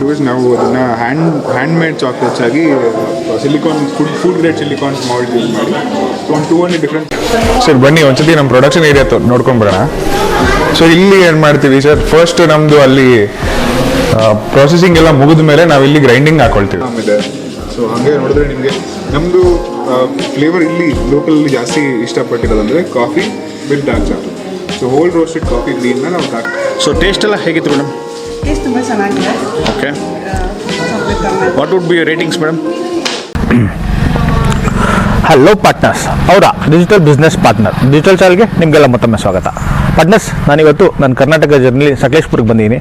Because ನಾವು ಅದನ್ನು hand hand made chocolates ಆಗಿ silicon food food grade silicon mould use ಮಾಡಿ ಒಂದು ಟೂ ಹಂಡ್ರೆಡ್ ಡಿಫ್ರೆಂಟ್ ಸರ್ ಬನ್ನಿ ಒಂದ್ಸತಿ ನಮ್ಮ ಪ್ರೊಡಕ್ಷನ್ ಏರಿಯಾ ನೋಡ್ಕೊಂಡ್ಬರೋಣ ಸೊ ಇಲ್ಲಿ ಏನು ಮಾಡ್ತೀವಿ ಸರ್ ಫಸ್ಟ್ ನಮ್ಮದು ಅಲ್ಲಿ ಪ್ರೊಸೆಸಿಂಗ್ ಎಲ್ಲ ಮುಗಿದ ಮೇಲೆ ನಾವು ಇಲ್ಲಿ ಗ್ರೈಂಡಿಂಗ್ ಹಾಕೊಳ್ತೀವಿ. ಇದೆ. ಸೊ ಹಾಗೆ ನೋಡಿದ್ರೆ ನಿಮಗೆ ನಮ್ಮದು ಫ್ಲೇವರ್ ಇಲ್ಲಿ ಲೋಕಲಲ್ಲಿ ಜಾಸ್ತಿ ಇಷ್ಟಪಟ್ಟಿರೋದಂದರೆ coffee with dark chocolate so whole roasted coffee ಗ್ರೀನ್ನ ನಾವು ಡಾರ್ಕ್ ಸೊ ಟೇಸ್ಟ್ ಎಲ್ಲ ಹೇಗಿತ್ತು ಮೇಡಮ್ ಟೇಸ್ಟ್ ತುಂಬ ಚೆನ್ನಾಗಿದೆ. Okay what would be ratings madam hello partners ಅವರ ಡಿಜಿಟಲ್ ಬಿಸ್ನೆಸ್ ಪಾರ್ಟ್ನರ್ ಡಿಜಿಟಲ್ ಚಾಲ್ಗೆ ನಿಮಗೆಲ್ಲ ಮತ್ತೊಮ್ಮೆ ಸ್ವಾಗತ. ಪಾರ್ಟ್ನರ್ಸ್ ನಾನಿವತ್ತು ನಾನು ಕರ್ನಾಟಕ ಜರ್ನಲ್ಲಿ ಸಕಲೇಶ್ಪುರಕ್ಕೆ ಬಂದಿದ್ದೀನಿ.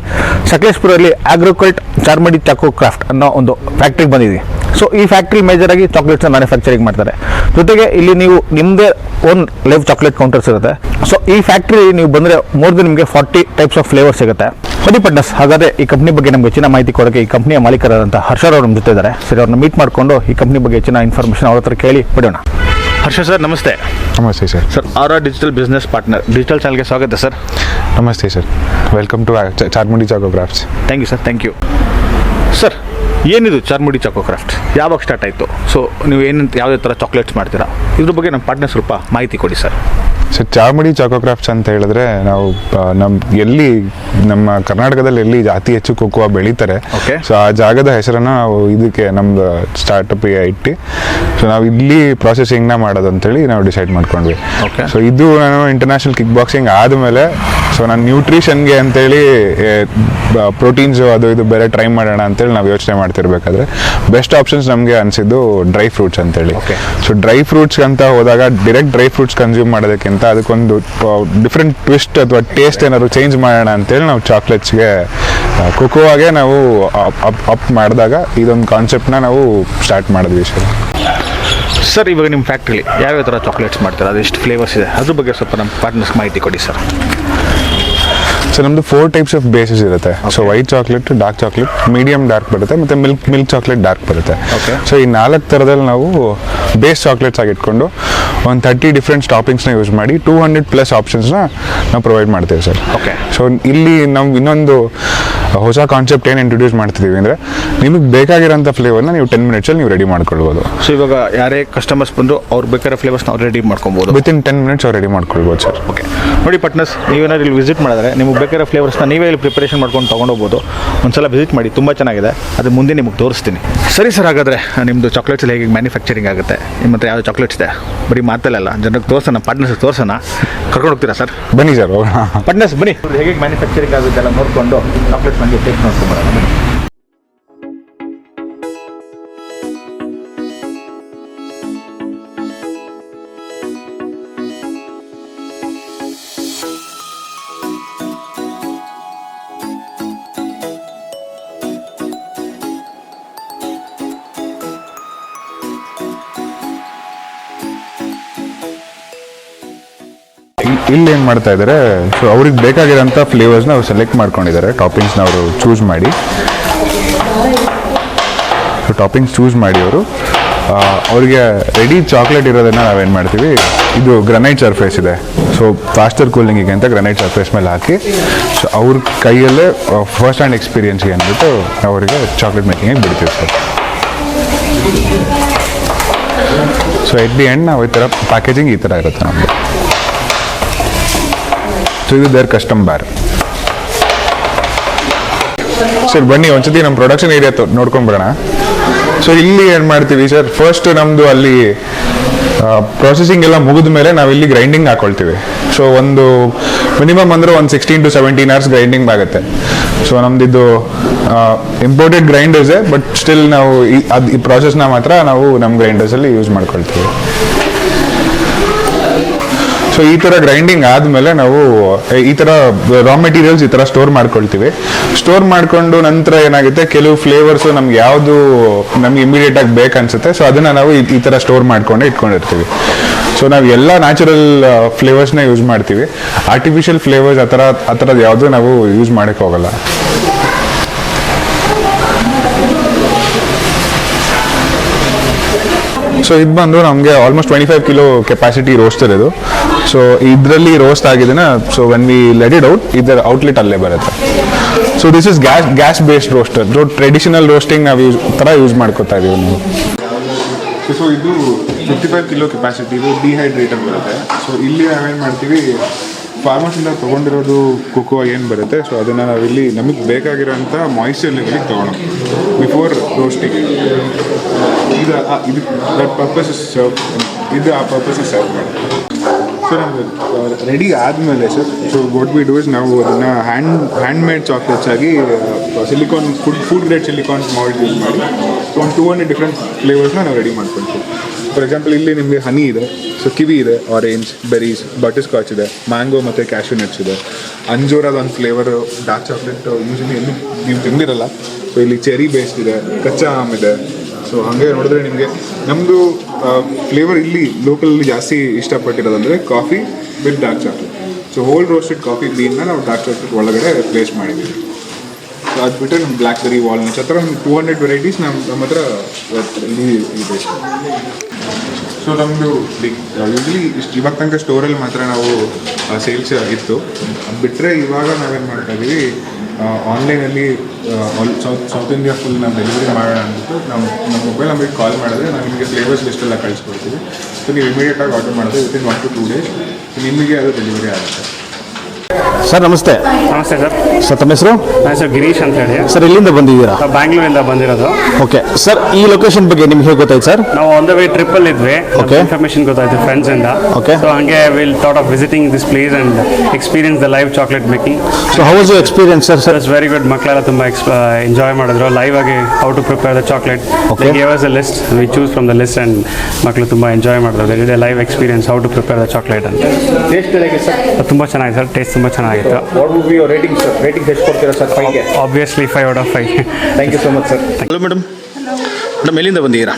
ಸಕಲೇಶ್ಪುರಲ್ಲಿ ಆಗ್ರೋಕಲ್ಟ್ ಚಾರ್ಮಡಿ ಚಾಕೋ ಕ್ರಾಫ್ಟ್ ಅನ್ನೋ ಒಂದು ಫ್ಯಾಕ್ಟ್ರಿಗೆ ಬಂದಿದ್ದೀನಿ. ಸೊ ಈ ಫ್ಯಾಕ್ಟ್ರಿ ಮೇಜರ್ ಆಗಿ ಚಾಕ್ಲೇಟ್ಸ್ನ ಮ್ಯಾನುಫ್ಯಾಕ್ಚರಿಂಗ್ ಮಾಡ್ತಾರೆ. ಜೊತೆಗೆ ಇಲ್ಲಿ ನೀವು ನಿಮ್ಮದೇ ಓನ್ ಲೈವ್ ಚಾಕ್ಲೇಟ್ ಕೌಂಟರ್ಸ್ ಇರುತ್ತೆ. ಸೊ ಈ ಫ್ಯಾಕ್ಟ್ರಿ ನೀವು ಬಂದರೆ ಮೋರ್ ದನ್ ನಿಮಗೆ ಫಾರ್ಟಿ ಟೈಪ್ಸ್ ಆಫ್ ಫ್ಲೇವರ್ ಸಿಗುತ್ತೆ. ಬನ್ನಿ ಪಟ್ನಸ್ ಹಾಗಾದ್ರೆ ಈ ಕಂಪ್ನಿ ಬಗ್ಗೆ ನಮ್ಗೆ ಹೆಚ್ಚಿನ ಮಾಹಿತಿ ಕೊಡೋಕೆ ಈ ಕಂಪ್ನಿಯ ಮಾಲೀಕರಾದಂಥ ಹರ್ಷರ್ ಅವರು ನಮ್ಮ ಜೊತೆ ಇದ್ದಾರೆ ಸರಿ ಅವ್ರನ್ನ ಮೀಟ್ ಮಾಡಿಕೊಂಡು ಈ ಕಂಪ್ನಿ ಬಗ್ಗೆ ಹೆಚ್ಚಿನ ಇನ್ಫಾರ್ಮೇಷನ್ ಅವ್ರ ಹತ್ರ ಕೇಳಿ ಬಿಡೋಣ. ಹರ್ಷ ಸರ್ ನಮಸ್ತೆ. ನಮಸ್ತೆ sir. Sir our our digital business partner digital ಚಾನಲ್ಗೆ ಸ್ವಾಗತ ಸರ್. ನಮಸ್ತೆ sir. Welcome to Charmadi chococrafts thank you sir thank you sir ಏನಿದು ಚಾರ್ಮುಡಿ ಚಾಕೋ ಕ್ರಾಫ್ಟ್? ಯಾವಾಗ ಸ್ಟಾರ್ಟ್ ಆಯಿತು? ಸೊ ನೀವು ಏನಂತ ಯಾವುದೇ ಥರ ಚಾಕ್ಲೇಟ್ಸ್ ಮಾಡ್ತೀರಾ? ಇದ್ರ ಬಗ್ಗೆ ನಮ್ಮ ಪಾರ್ಟ್ನರ್ ಸ್ವಲ್ಪ ಮಾಹಿತಿ ಕೊಡಿ sir so Charmadi choco crafts ಅಂತ ಹೇಳಿದ್ರೆ ನಾವು ನಮ್ಮ ಎಲ್ಲಿ ನಮ್ಮ ಕರ್ನಾಟಕದಲ್ಲಿ ಎಲ್ಲಿ ಅತಿ ಹೆಚ್ಚು ಕೊಕ್ಕುವ ಬೆಳೀತಾರೆ ಓಕೆ ಸೊ ಆ ಜಾಗದ ಹೆಸರನ್ನ ನಾವು ಇದಕ್ಕೆ ನಮ್ದು ಸ್ಟಾರ್ಟಪ್ಗೆ ಇಟ್ಟು ಸೊ ನಾವು ಇಲ್ಲಿ ಪ್ರಾಸೆಸಿಂಗ್ನ ಮಾಡೋದು ಅಂತೇಳಿ ನಾವು ಡಿಸೈಡ್ ಮಾಡ್ಕೊಂಡ್ವಿ. ಓಕೆ ಸೊ ಇದು ನಾನು ಇಂಟರ್ನ್ಯಾಷನಲ್ ಕಿಕ್ ಬಾಕ್ಸಿಂಗ್ ಆದಮೇಲೆ ಸೊ ನಾನು ನ್ಯೂಟ್ರಿಷನ್ಗೆ ಅಂತೇಳಿ ಪ್ರೋಟೀನ್ಸು ಅದು ಇದು ಬೇರೆ ಟ್ರೈ ಮಾಡೋಣ ಅಂತೇಳಿ ನಾವು ಯೋಚನೆ ಮಾಡ್ತಿರ್ಬೇಕಾದ್ರೆ ಬೆಸ್ಟ್ ಆಪ್ಷನ್ಸ್ ನಮಗೆ ಅನಿಸಿದ್ದು ಡ್ರೈ ಫ್ರೂಟ್ಸ್ ಅಂತೇಳಿ. ಸೊ ಡ್ರೈ ಫ್ರೂಟ್ಸ್ ಅಂತ ಹೋದಾಗ ಡೈರೆಕ್ಟ್ ಡ್ರೈ ಫ್ರೂಟ್ಸ್ ಕನ್ಸ್ಯೂಮ್ ಮಾಡೋದಕ್ಕಿಂತ ಅದಕ್ಕೊಂದು ಡಿಫ್ರೆಂಟ್ ಟ್ವಿಸ್ಟ್ ಅಥವಾ ಟೇಸ್ಟ್ ಏನಾದ್ರು ಚೇಂಜ್ ಮಾಡೋಣ ಅಂತೇಳಿ ನಾವು ಚಾಕ್ಲೇಟ್ಸ್ಗೆ ಕುಕುವಾಗೆ ನಾವು ಅಪ್ ಮಾಡಿದಾಗ ಇದೊಂದು ಕಾನ್ಸೆಪ್ಟ್ನ ನಾವು ಸ್ಟಾರ್ಟ್ ಮಾಡಿದ್ವಿ ಸರ್. ಸರ್ ಇವಾಗ ನಿಮ್ಮ ಫ್ಯಾಕ್ಟ್ರಿಲಿ ಯಾವ್ಯಾವ ಥರ ಚಾಕ್ಲೇಟ್ಸ್ ಮಾಡ್ತಾರೆ? ಅದೆಷ್ಟು ಎಷ್ಟು ಫ್ಲೇವರ್ಸ್ ಇದೆ? ಅದ್ರ ಬಗ್ಗೆ ಸ್ವಲ್ಪ ನಮ್ಮ ಪಾರ್ಟ್ನರ್ಸ್ ಮಾಹಿತಿ ಕೊಡಿ ಸರ್. ಸೊ ನಮ್ಮದು ಫೋರ್ ಟೈಪ್ಸ್ ಆಫ್ ಬೇಸಸ್ ಇರುತ್ತೆ. So white chocolate dark chocolate medium dark ಬರುತ್ತೆ ಮತ್ತು ಮಿಲ್ಕ್ ಮಿಲ್ಕ್ ಚಾಕ್ಲೇಟ್ ಡಾರ್ಕ್ ಬರುತ್ತೆ. ಸೊ ಈ ನಾಲ್ಕು ಥರದಲ್ಲಿ ನಾವು ಬೇಸ್ ಚಾಕ್ಲೇಟ್ಸ್ ಆಗಿ ಇಟ್ಕೊಂಡು ಒಂದು ತರ್ಟಿ ಡಿಫ್ರೆಂಟ್ ಟಾಪಿಂಗ್ಸ್ನ ಯೂಸ್ ಮಾಡಿ ಟೂ ಹಂಡ್ರೆಡ್ ಪ್ಲಸ್ ಆಪ್ಷನ್ಸ್ನ ನಾವು ಪ್ರೊವೈಡ್ ಮಾಡ್ತೇವೆ ಸರ್ ಓಕೆ ಸೊ ಇಲ್ಲಿ ನಮ್ಗೆ ಇನ್ನೊಂದು ಹೊಸ ಕಾನ್ಸೆಪ್ಟ್ ಏನು ಇಂಟ್ರೊಡ್ಯೂಸ್ ಮಾಡ್ತಿದ್ದೀವಿ ಅಂದರೆ ನಿಮಗೆ ಬೇಕಾಗಿರೋಂಥ ಫ್ಲೇವರ್ನ ನೀವು ಟೆನ್ ಮಿನಿಟ್ಸಲ್ಲಿ ನೀವು ರೆಡಿ ಮಾಡ್ಕೊಳ್ಬೋದು. ಸೊ ಇವಾಗ ಯಾರೇ ಕಸ್ಟಮರ್ಸ್ ಬಂದು ಅವ್ರು ಬೇಕಾದ್ರೆ ಫ್ಲೇವರ್ಸ್ ಅವ್ರು ರೆಡಿ ಮಾಡ್ಕೊಬೋದು ವಿತ್ ಇನ್ ಟೆನ್ ಮಿನಿಟ್ಸ್ ಅವ್ರು ರೆಡಿ ಮಾಡ್ಕೊಳ್ಬೋದು ಸರ್ ಓಕೆ ನೋಡಿ ಪಟ್ನಸ್ ನೀವೇನಾದ್ರು ಇಲ್ಲಿ ವಿಸಿಟ್ ಮಾಡಿದ್ರೆ ನಿಮಗೆ ಬೇಕಾದ್ರೆ ಫ್ಲೇವರ್ಸ್ನ ನೀವೇ ಇಲ್ಲಿ ಪ್ರಿಪರೇಷನ್ ಮಾಡ್ಕೊಂಡು ತೊಗೊಂಡೋಗ್ಬೋದು. ಒಂದ್ಸಲ ವಿಸಿಟ್ ಮಾಡಿ ತುಂಬ ಚೆನ್ನಾಗಿದೆ. ಅದು ಮುಂದೆ ನಿಮಗೆ ತೋರಿಸ್ತೀನಿ. ಸರಿ ಸರ್ ಹಾಗಾದರೆ ನಿಮ್ಮದು ಚಾಕ್ಲೇಟ್ಸ್ ಹೇಗೆ ಮ್ಯಾನುಫ್ಯಾಕ್ಚರಿಂಗ್ ಆಗುತ್ತೆ? ನಿಮ್ಮ ಹತ್ರ ಯಾವ ಚಾಕ್ಲೇಟ್ಸ್ ಇದೆ? ಬರೀ ಮಾತಲ್ಲ ಜನಕ್ಕೆ ತೋರ್ಸೋಣ ಪಾರ್ಟ್ನರ್ಸ್ ತೋರ್ಸೋಣ. ಕರ್ಕೊಂಡು ಹೋಗ್ತೀರಾ ಸರ್ ಬನ್ನಿ ಸರ್ ಪಟ್ನಸ್ ಬನ್ನಿ. ಹೇಗೆ ಮ್ಯಾನುಫ್ಯಾಕ್ಚರಿಂಗ್ ಆಗುತ್ತೆ ಎಲ್ಲ ನೋಡಿಕೊಂಡು ಚಾಕ್ಲೇಟ್ಸ್ lanjut terus kemana-mana ಇಲ್ಲಿ ಏನು ಮಾಡ್ತಾ ಇದ್ದಾರೆ ಸೊ ಅವ್ರಿಗೆ ಬೇಕಾಗಿರೋಂಥ ಫ್ಲೇವರ್ಸ್ನ ಅವ್ರು ಸೆಲೆಕ್ಟ್ ಮಾಡ್ಕೊಂಡಿದ್ದಾರೆ. ಟಾಪಿಂಗ್ಸ್ನ ಅವರು ಚೂಸ್ ಮಾಡಿ. ಸೊ ಟಾಪಿಂಗ್ಸ್ ಚೂಸ್ ಮಾಡಿ ಅವರು. ಅವರಿಗೆ ರೆಡಿ ಚಾಕ್ಲೇಟ್ ಇರೋದನ್ನು ನಾವೇನು ಮಾಡ್ತೀವಿ, ಇದು ಗ್ರನೈಟ್ ಸರ್ಫೇಸ್ ಇದೆ. ಸೊ ಫಾಸ್ಟರ್ ಕೂಲಿಂಗಿಗೆ ಅಂತ ಗ್ರನೈಟ್ ಸರ್ಫೇಸ್ ಮೇಲೆ ಹಾಕಿ ಸೊ ಅವ್ರ ಕೈಯಲ್ಲೇ ಫಸ್ಟ್ ಹ್ಯಾಂಡ್ ಎಕ್ಸ್ಪೀರಿಯನ್ಸ್ಗೆ ಅಂದ್ಬಿಟ್ಟು ಅವರಿಗೆ ಚಾಕ್ಲೇಟ್ ಮೇಕಿಂಗಿಗೆ ಬಿಡ್ತೀವಿ sir so at the end ನಾವು ಈ ಥರ ಪ್ಯಾಕೇಜಿಂಗ್ ಈ ಥರ ಇರುತ್ತೆ ನಮ್ಮದು ಸೊ ಇದು ದೇರ್ ಕಸ್ಟಮ್ ಬ್ಯಾರ್ ಸರ್ ಬನ್ನಿ, ಒಂದ್ಸತಿ ನಮ್ಮ ಪ್ರೊಡಕ್ಷನ್ ಏರಿಯಾ ನೋಡ್ಕೊಂಡ್ಬರೋಣ ಸೊ ಇಲ್ಲಿ ಏನು ಮಾಡ್ತೀವಿ ಸರ್ ಫಸ್ಟ್ ನಮ್ಮದು ಅಲ್ಲಿ ಪ್ರೊಸೆಸಿಂಗ್ ಎಲ್ಲ ಮುಗಿದ ಮೇಲೆ ನಾವು ಇಲ್ಲಿ ಗ್ರೈಂಡಿಂಗ್ ಹಾಕೊಳ್ತೀವಿ. ಸೊ ಒಂದು ಮಿನಿಮಮ್ ಅಂದ್ರೆ ಒಂದು sixteen to seventeen hours grinding ಆಗುತ್ತೆ. ಸೊ ನಮ್ದಿದ್ದು ಇಂಪೋರ್ಟೆಡ್ ಗ್ರೈಂಡರ್ಸೇ ಬಟ್ ಸ್ಟಿಲ್ ನಾವು ಈ ಅದು ಈ ಪ್ರಾಸೆಸ್ನ ಮಾತ್ರ ನಾವು ನಮ್ಮ ಗ್ರೈಂಡರ್ಸಲ್ಲಿ ಯೂಸ್ ಮಾಡ್ಕೊಳ್ತೀವಿ. ಸೊ ಈ ಥರ ಗ್ರೈಂಡಿಂಗ್ ಆದಮೇಲೆ ನಾವು ಈ ಥರ ರಾ ಮೆಟೀರಿಯಲ್ಸ್ ಈ ಥರ ಸ್ಟೋರ್ ಮಾಡ್ಕೊಳ್ತೀವಿ. ಸ್ಟೋರ್ ಮಾಡಿಕೊಂಡು ನಂತರ ಏನಾಗುತ್ತೆ, ಕೆಲವು ಫ್ಲೇವರ್ಸು ನಮ್ಗೆ ಯಾವುದು, ನಮ್ಗೆ ಇಮಿಡಿಯೇಟ್ ಆಗಿ ಬೇಕನ್ಸುತ್ತೆ ಸೊ ಅದನ್ನು ನಾವು ಈ- ತರ ಸ್ಟೋರ್ ಮಾಡ್ಕೊಂಡು ಇಟ್ಕೊಂಡಿರ್ತೀವಿ. ಸೊ ನಾವು ಎಲ್ಲ ನ್ಯಾಚುರಲ್ ಫ್ಲೇವರ್ಸ್ನ ಯೂಸ್ ಮಾಡ್ತೀವಿ. ಆರ್ಟಿಫಿಷಿಯಲ್ ಫ್ಲೇವರ್ಸ್ ಆ ಥರ ಆ ಥರದ್ದು ಯಾವುದು ನಾವು ಯೂಸ್ ಮಾಡೋಕ್ಕೆ ಹೋಗಲ್ಲ. ಸೊ ಇದು ಬಂದು ನಮಗೆ almost twenty five kilo capacity roaster ಇದು. ಸೊ ಇದರಲ್ಲಿ ರೋಸ್ಟ್ ಆಗಿದೆನ so when we let it out ಇದರ ಔಟ್ಲೆಟ್ ಅಲ್ಲೇ ಬರುತ್ತೆ. So this is gas gas based roaster traditional roasting ನಾವು ಯೂಸ್ ಥರ ಯೂಸ್ ಮಾಡ್ಕೋತಾ ಇದೀವಿ ನಾವು. ಸೊ ಇದು ಫಿಫ್ಟಿ ಫೈವ್ ಕಿಲೋ ಕೆಪಾಸಿಟಿ ಇದು ಡಿಹೈಡ್ರೇಟರ್ ಬರುತ್ತೆ. ಸೊ ಇಲ್ಲಿ ನಾವೇನು ಮಾಡ್ತೀವಿ ಫಾರ್ಮಸಿಂದ ತೊಗೊಂಡಿರೋದು ಕೊಕೋ ಏನು ಬರುತ್ತೆ? ಸೊ ಅದನ್ನು ನಾವಿಲ್ಲಿ ನಮಗೆ ಬೇಕಾಗಿರೋಂಥ ಮಾಯಿಶ್ಚರ್ ಲೆವೆಲಿಗೆ ತೊಗೊಳೋ ಬಿಫೋರ್ ರೋಸ್ಟಿಂಗ್ ಇದು ಇದು ದಟ್ ಪರ್ಪಸ್ ಸರ್ವ್ ಇದು ಆ ಪರ್ಪಸ್ ಸರ್ವ್ ಮಾಡಿ. ಸೊ ರೆಡಿ ಆದಮೇಲೆ sir so what we do is ನಾವು ಅದನ್ನು ಹ್ಯಾಂಡ್ ಹ್ಯಾಂಡ್ಮೇಡ್ ಚಾಕ್ಲೇಟ್ಸ್ ಆಗಿ silicon food food grade silicon mould use ಮಾಡಿ ಸೊ ಒಂದು ಟೂ ಹಂಡ್ರೆಡ್ ಡಿಫ್ರೆಂಟ್ ಫ್ಲೇವರ್ಸ್ನ ನಾವು ರೆಡಿ ಮಾಡ್ಕೊಳ್ತೀವಿ. ಫಾರ್ ಎಕ್ಸಾಂಪಲ್ ಇಲ್ಲಿ ನಿಮಗೆ ಹನಿ ಇದೆ ಸೊ ಕಿವಿ ಇದೆ ಆರೆಂಜ್ ಬೆರೀಸ್ ಬಟರ್ ಸ್ಕಾಚ್ ಇದೆ ಮ್ಯಾಂಗೋ ಮತ್ತು ಕ್ಯಾಶ್ಯೂ ನಟ್ಸ್ ಇದೆ. ಅಂಜೂರದ ಒಂದು ಫ್ಲೇವರ್ ಡಾರ್ಕ್ ಚಾಕ್ಲೇಟ್ ಯೂಶಲಿ ಎಲ್ಲೂ ನೀವು ತಿಂದಿರಲ್ಲ. ಸೊ ಇಲ್ಲಿ ಚೆರಿ ಬೇಸ್ಡ್ ಇದೆ, ಕಚ್ಚಾ ಆಮ್ ಇದೆ. ಸೊ ಹಾಗೆ ನೋಡಿದ್ರೆ ನಿಮಗೆ ನಮ್ಮದು ಫ್ಲೇವರ್ ಇಲ್ಲಿ ಲೋಕಲಲ್ಲಿ ಜಾಸ್ತಿ ಇಷ್ಟಪಟ್ಟಿರೋದಂದರೆ coffee with dark chocolate so whole roasted coffee ಬೀನ್ನ ನಾವು ಡಾರ್ಕ್ ಚಾಕ್ಲೇಟ್ ಒಳಗಡೆ ಪ್ಲೇಸ್ ಮಾಡಿದ್ದೀವಿ. ಸೊ ಅದು ಬಿಟ್ಟರೆ ನಮ್ಮ ಬ್ಲ್ಯಾಕ್ ಬೆರಿ ವಾಲ್ನಟ್ಸ್ ಥರ ಒಂದು ಟೂ ಹಂಡ್ರೆಡ್ ವೆರೈಟೀಸ್ ನಮ್ಮ ನಮ್ಮ ಹತ್ರ ಇಲ್ಲಿ ಇದೆ ಸೊ ನಮ್ಮದು ಯೂಶಲಿ ಇಷ್ಟು ಇವಾಗ ತನಕ ಸ್ಟೋರಲ್ಲಿ ಮಾತ್ರ ನಾವು ಸೇಲ್ಸ್ ಆಗಿತ್ತು. ಬಿಟ್ಟರೆ ಇವಾಗ ನಾವೇನು ಮಾಡ್ತಾ ಇದ್ದೀವಿ ಆನ್ಲೈನಲ್ಲಿ ಸೌತ್ ಸೌತ್ ಇಂಡಿಯಾ ಫುಲ್ ನಾವು ಡೆಲಿವರಿ ಮಾಡೋಣ ಅಂದ್ಬಿಟ್ಟು ನಾವು ನಮ್ಮ ಮೊಬೈಲ್ ನಂಬರಿಗೆ ಕಾಲ್ ಮಾಡಿದ್ರೆ ನಾವು ನಿಮಗೆ ಫ್ಲೇವರ್ಸ್ ಲಿಸ್ಟೆಲ್ಲ ಕಳಿಸ್ಕೊಡ್ತೀವಿ. ಸೊ ನೀವು ಇಮಿಡಿಯೇಟಾಗಿ ಆರ್ಡರ್ ಮಾಡಿದ್ರೆ within one to two days ನಿಮಗೆ ಅದು ಡೆಲಿವರಿ ಆಗುತ್ತೆ. ಸರ್ ನಮಸ್ತೆ. ನಮಸ್ತೆ ಸರ್. ಸರ್ ತಮ್ಮ ಹೆಸರು? ನನ್ನ ಹೆಸರು ಗಿರೀಶ್ ಅಂತ ಹೇಳಿ. ಸರ್ ಎಲ್ಲಿಂದ ಬಂದಿದ್ದೀರಾ? ನಾವು ಬ್ಯಾಂಗ್ಳೂರಿಂದ ಬಂದಿರೋದು. ಓಕೆ. ಸರ್ ಈ ಲೊಕೇಶನ್ ಬಗ್ಗೆ ನಿಮ್ಗೆ ಹೇಗೆ ಗೊತ್ತಾಯ್ತು ಸರ್? ನಾವು ಆನ್ ದ ವೇ ಟ್ರಿಪ್ ಅಲ್ಲಿ ಇದ್ವಿ. Okay. ಇನ್ಫಾರ್ಮೇಶನ್ ಗೊತ್ತಾಯ್ತು ಫ್ರೆಂಡ್ಸ್ ಇಂದ. ಓಕೆ. ಸೊ ಹಂಗೆ will thought of visiting this place and experience the live chocolate making so how was you experience sir sir it's very good ಮಕ್ಕಳೆಲ್ಲ ತುಂಬ enjoy ಮಾಡಿದ್ರು. Live ಆಗಿ how to prepare the chocolate Okay. Gave us a list we choose from the list and ಮಕ್ಕಳು ತುಂಬ enjoy ಮಾಡಿದ್ರು. ಇದೆ live experience how to prepare the chocolate ಅಂತ taste ಹೇಗೆ ಸರ್ ತುಂಬ ಚೆನ್ನಾಗಿದೆ ಸರ್ ಟೇಸ್ಟ್ ತುಂಬ ಚೆನ್ನಾಗಿತ್ತು. What would be your rating sir rating ಎಷ್ಟು ಕೊಡ್ತೀರಾ sir ಫೈವ್ಗೆ obviously five out of five thank you so much sir hello madam madam ಎಲ್ಲಿಂದ ಬಂದಿದ್ದೀರಾ?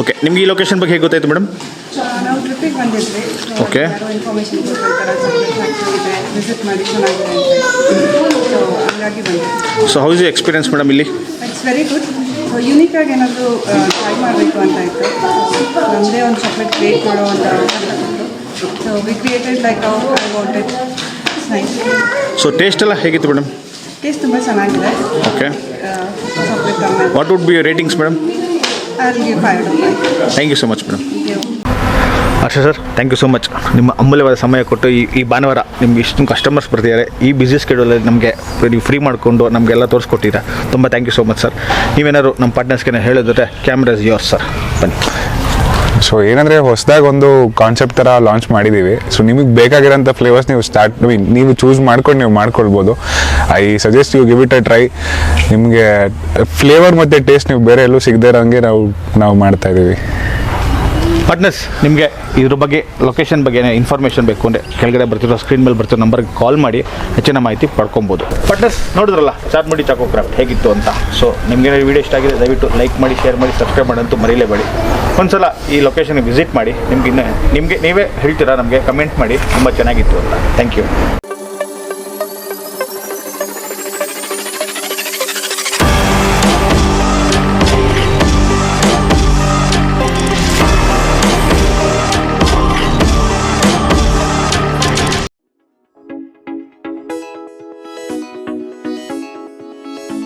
ಓಕೆ ನಿಮ್ಗೆ ಈ ಲೊಕೇಶನ್ ಬಗ್ಗೆ ಹೇಗೆ ಗೊತ್ತಾಯ್ತು madam okay so how's how is you experience madam ಇಲ್ಲಿ? ಇಟ್ಸ್ ವೆರಿ ಗುಡ್ ಸೊ ಯೂನಿಕಾಗಿ ಏನಾದರೂ ಟ್ರೈ ಮಾಡಬೇಕು ಅಂತ ಇತ್ತು. ನಮ್ಮದೇ ಒಂದು ಚಾಕ್ಲೇಟ್ ಕ್ರಿಯೇಟ್ ಮಾಡೋ ಸೊ ಟೇಸ್ಟ್ ಎಲ್ಲ ಹೇಗಿತ್ತು ಮೇಡಮ್ ಟೇಸ್ಟ್ ತುಂಬ ಚೆನ್ನಾಗಿದೆ. ಓಕೆ ಚಾಕ್ಲೇಟ್ ಕಮ್ಮಿ what would be ratings madam five thank you so much madam Harsha sir thank you so much ನಿಮ್ಮ ಅಮೂಲ್ಯವಾದ ಸಮಯ ಕೊಟ್ಟು ಈ ಈ ಭಾನುವಾರ ನಿಮ್ಗೆ ಇಷ್ಟೊಂದು ಕಸ್ಟಮರ್ಸ್ ಬರ್ತಿದ್ದಾರೆ. ಈ ಬಿಸಿ ಸ್ಕೆಡ್ಯೂಲಲ್ಲಿ ನಮಗೆ ನೀವು ಫ್ರೀ ಮಾಡಿಕೊಂಡು ನಮಗೆಲ್ಲ ತೋರಿಸ್ಕೊಟ್ಟಿದ್ದೀರಾ ತುಂಬ thank you so much sir ನೀವೇನಾದ್ರು ನಮ್ಮ ಪಾರ್ಟ್ನರ್ಸ್ಗೆ ಹೇಳೋದ್ರೆ ಕ್ಯಾಮ್ರಾಸ್ ಯೋರ್ಸ್ ಸರ್ ಬನ್ನಿ. ಸೊ ಏನಂದರೆ ಹೊಸದಾಗಿ ಒಂದು ಕಾನ್ಸೆಪ್ಟ್ ಥರ ಲಾಂಚ್ ಮಾಡಿದ್ದೀವಿ ಸೊ ನಿಮಗೆ ಬೇಕಾಗಿರೋಂಥ ಫ್ಲೇವರ್ಸ್ ನೀವು ಸ್ಟಾರ್ಟ್ ಮೀನ್ ನೀವು ಚೂಸ್ ಮಾಡ್ಕೊಂಡು ನೀವು ಮಾಡ್ಕೊಳ್ಬೋದು. I suggest you give it a try ನಿಮಗೆ ಫ್ಲೇವರ್ ಮತ್ತು ಟೇಸ್ಟ್ ನೀವು ಬೇರೆ ಎಲ್ಲೂ ಸಿಗದೇ ಇರೋಂಗೆ ನಾವು ನಾವು ಮಾಡ್ತಾ ಇದ್ದೀವಿ ನಿಮಗೆ ಇದ್ರ ಬಗ್ಗೆ ಲೊಕೇಶನ್ ಬಗ್ಗೆ ಇನ್ಫಾರ್ಮೇಷನ್ ಬೇಕು ಅಂದರೆ ಕೆಳಗಡೆ ಬರ್ತಿರೋ ಸ್ಕ್ರೀನ್ ಮೇಲೆ ಬರ್ತಿರೋ ನಂಬರ್ಗೆ ಕಾಲ್ ಮಾಡಿ, ಹೆಚ್ಚಿನ ಮಾಹಿತಿ ಪಡ್ಕೊಬೋದು. ಪಟ್ನಸ್ ನೋಡಿದ್ರಲ್ಲ ಚಾಟ್ ಮಾಡಿ ಚಾಕೋ ಕ್ರಾಫ್ಟ್ ಹೇಗಿತ್ತು ಅಂತ. ಸೊ ನಿಮಗೆ ವಿಡಿಯೋ ಇಷ್ಟ ಆಗಿದೆ, ದಯವಿಟ್ಟು ಲೈಕ್ ಮಾಡಿ ಶೇರ್ ಮಾಡಿ ಸಬ್ಸ್ಕ್ರೈಬ್ ಮಾಡಂತೂ ಮರೀಲೇಬೇಡಿ. ಒಂದ್ಸಲ ಈ ಲೊಕೇಶನ್ಗೆ ವಿಸಿಟ್ ಮಾಡಿ, ನಿಮ್ಗೆ ಇನ್ನೂ ನಿಮಗೆ ನೀವೇ ಹೇಳ್ತೀರಾ, ನಮಗೆ ಕಮೆಂಟ್ ಮಾಡಿ, ತುಂಬ ಚೆನ್ನಾಗಿತ್ತು ಅಂತ. Thank you